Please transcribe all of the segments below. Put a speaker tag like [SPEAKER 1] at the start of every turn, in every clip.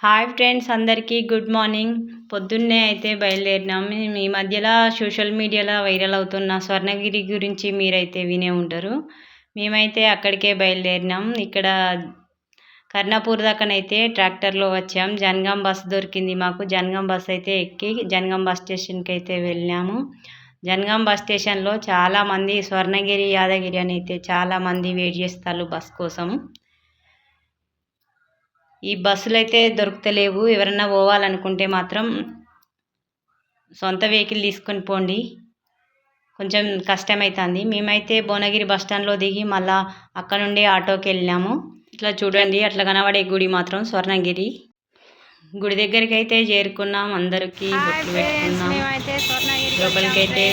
[SPEAKER 1] Hi friends అందరికీ good morning పొద్దున్నే అయితే బయలుదేరినాం. ఈ మధ్యలో సోషల్ మీడియాలో వైరల్ అవుతున్న స్వర్ణగిరి గురించి మీరైతే వినే ఉంటారు. మేమైతే అక్కడికే బయలుదేరినాం. ఇక్కడ కర్ణాపూర్ దాకానైతే ట్రాక్టర్లో వచ్చాం. జనగాం బస్ దొరికింది మాకు. జనగాం బస్ అయితే ఎక్కి జనగాం బస్ స్టేషన్కి అయితే వెళ్ళాము. జనగాం బస్ స్టేషన్లో చాలామంది స్వర్ణగిరి యాదగిరి అని అయితే చాలామంది వెయిట్ చేస్తారు బస్ కోసం. ఈ బస్సులు అయితే దొరుకుతలేవు. ఎవరన్నా పోవాలనుకుంటే మాత్రం సొంత వెహికల్ తీసుకొని పోండి. కొంచెం కష్టమవుతుంది మేమైతే భువనగిరి బస్ స్టాండ్లో దిగి మళ్ళా అక్కడ నుండి ఆటోకి వెళ్ళినాము. ఇట్లా చూడండి అట్లా కనబడే గుడి మాత్రం స్వర్ణగిరి. గుడి దగ్గరికి అయితే చేరుకున్నాం. అందరికి బొట్లు పెట్టుకున్నాం. లోపలికి అయితే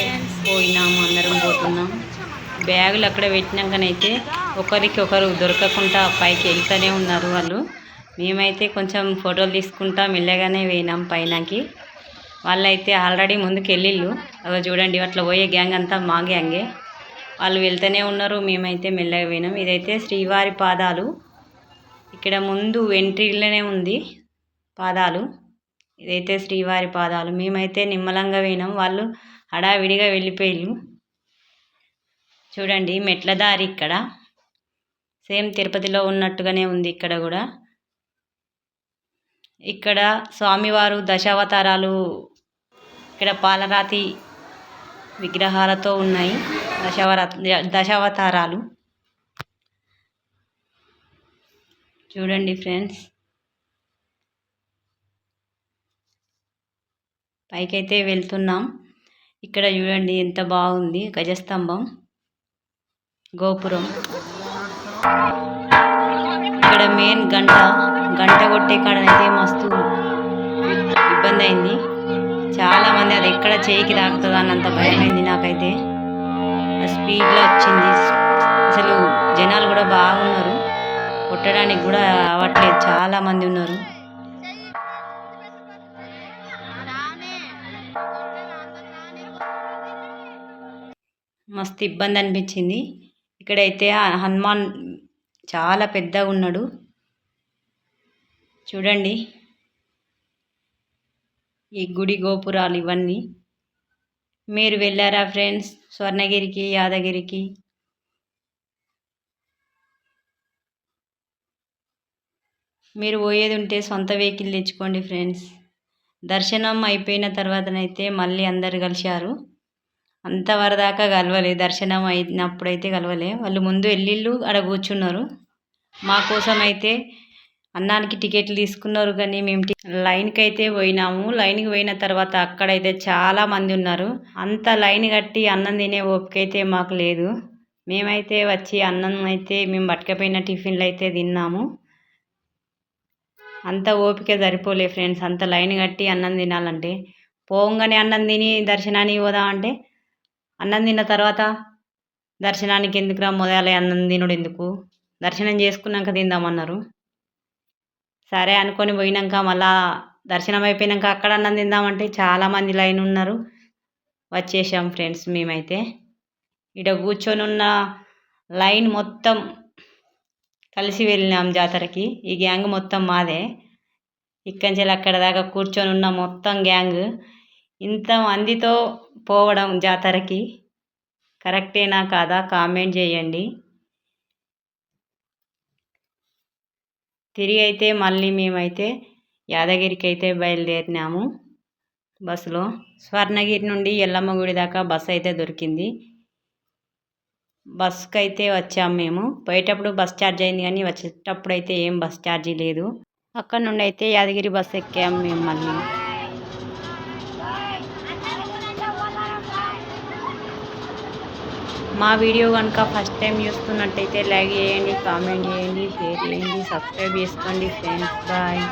[SPEAKER 1] పోయినాము. అందరం పోతున్నాం. బ్యాగులు అక్కడ పెట్టినాకనైతే ఒకరికి ఒకరు దొరకకుండా పైకి వెళ్తూనే ఉన్నారు వాళ్ళు. మేమైతే కొంచెం ఫోటోలు తీసుకుంటా మెల్లగానే పోయినాం పైనకి. వాళ్ళైతే ఆల్రెడీ ముందుకు వెళ్ళిళ్ళు అవి చూడండి అట్లా పోయే గ్యాంగ్ అంతా మా గ్యాంగే. వాళ్ళు వెళ్తూనే ఉన్నారు మేమైతే మెల్లగా పోయినాం. ఇదైతే శ్రీవారి పాదాలు. ఇక్కడ ముందు ఎంట్రీలోనే ఉంది పాదాలు. ఇదైతే శ్రీవారి పాదాలు. మేమైతే నిమ్మలంగా పోయినాం. వాళ్ళు హడావిడిగా వెళ్ళిపోయిళ్ళు. చూడండి మెట్ల దారి ఇక్కడ. సేమ్ తిరుపతిలో ఉన్నట్టుగానే ఉంది ఇక్కడ కూడా. ఇక్కడ స్వామివారు దశావతారాలు ఇక్కడ పాలరాతి విగ్రహాలతో ఉన్నాయి. దశావర దశావతారాలు. చూడండి ఫ్రెండ్స్. పైకైతే వెళ్తున్నాం. ఇక్కడ చూడండి ఎంత బాగుంది గజస్తంభం. గోపురం. మెయిన్ గంట గంట కొట్టే కాడనైతే మస్తు ఇబ్బంది అయింది చాలామంది అది ఎక్కడ చేయికి తాకుతుంది అన్నంత భయమైంది నాకైతే. స్పీడ్లో వచ్చింది. అసలు జనాలు కూడా బాగున్నారు. కొట్టడానికి కూడా అవ్వట్లేదు చాలామంది ఉన్నారు. మస్తు ఇబ్బంది అనిపించింది. ఇక్కడైతే హనుమాన్ చాలా పెద్దగా ఉన్నాడు. చూడండి. ఈ గుడి గోపురాలు ఇవన్నీ. మీరు వెళ్ళారా ఫ్రెండ్స్? స్వర్ణగిరికి యాదగిరికి? మీరు పోయేది ఉంటే సొంత వెహికల్ తెచ్చుకోండి ఫ్రెండ్స్. దర్శనం అయిపోయిన తర్వాతనైతే మళ్ళీ అందరు కలిశారు. అంతవరదాకా కలవలే. దర్శనం అయినప్పుడైతే కలవలే. వాళ్ళు ముందు వెళ్ళిళ్ళు అక్కడ కూర్చున్నారు. మా కోసం అయితే అన్నానికి టికెట్లు తీసుకున్నారు కానీ మేము లైన్కి అయితే పోయినాము. లైన్కి పోయిన తర్వాత అక్కడైతే చాలా మంది ఉన్నారు. అంత లైన్ కట్టి అన్నం తినే ఓపిక అయితే మాకు లేదు. మేమైతే వచ్చి అన్నం అయితే మేము పట్టుకపోయిన టిఫిన్లు అయితే తిన్నాము. అంత ఓపిక సరిపోలే ఫ్రెండ్స్. అంత లైన్ కట్టి అన్నం తినాలంటే. పోగానే అన్నం తిని దర్శనానికి పోదాం అంటే అన్నం తిన్న తర్వాత దర్శనానికి ఎందుకురా మొదలై అన్నం తినడు ఎందుకు? దర్శనం చేసుకున్నాక తిందామన్నారు. సరే అనుకొని పోయినాక మళ్ళా దర్శనం అయిపోయినాక అక్కడ అన్నం తిందామంటే చాలామంది లైన్ ఉన్నారు. వచ్చేసాం ఫ్రెండ్స్ మేమైతే. ఇక్కడ కూర్చొని ఉన్న లైన్ మొత్తం కలిసి వెళ్ళినాం జాతరకి. ఈ గ్యాంగ్ మొత్తం మాదే. ఇక్కడి నుంచి అక్కడ దాకా కూర్చొని ఉన్న మొత్తం గ్యాంగ్ ఇంతమందితో పోవడం జాతరకి. కరెక్టేనా కాదా? కామెంట్ చేయండి. తిరిగి అయితే మళ్ళీ మేమైతే యాదగిరికి అయితే బయలుదేరినాము బస్సులో. స్వర్ణగిరి నుండి ఎల్లమ్మ గుడి దాకా బస్సు అయితే దొరికింది. బస్కి అయితే వచ్చాము మేము. పోయేటప్పుడు బస్ ఛార్జ్ అయింది కానీ వచ్చేటప్పుడు అయితే ఏం బస్ ఛార్జీ లేదు. అక్కడ నుండి అయితే యాదగిరి బస్సు ఎక్కాము మేము మళ్ళీ. మా వీడియో కనుక ఫస్ట్ టైం చూస్తున్నట్టయితే లైక్ చేయండి కామెంట్ చేయండి షేర్ చేయండి సబ్స్క్రైబ్ చేసుకోండి ఫ్రెండ్స్ బాయ్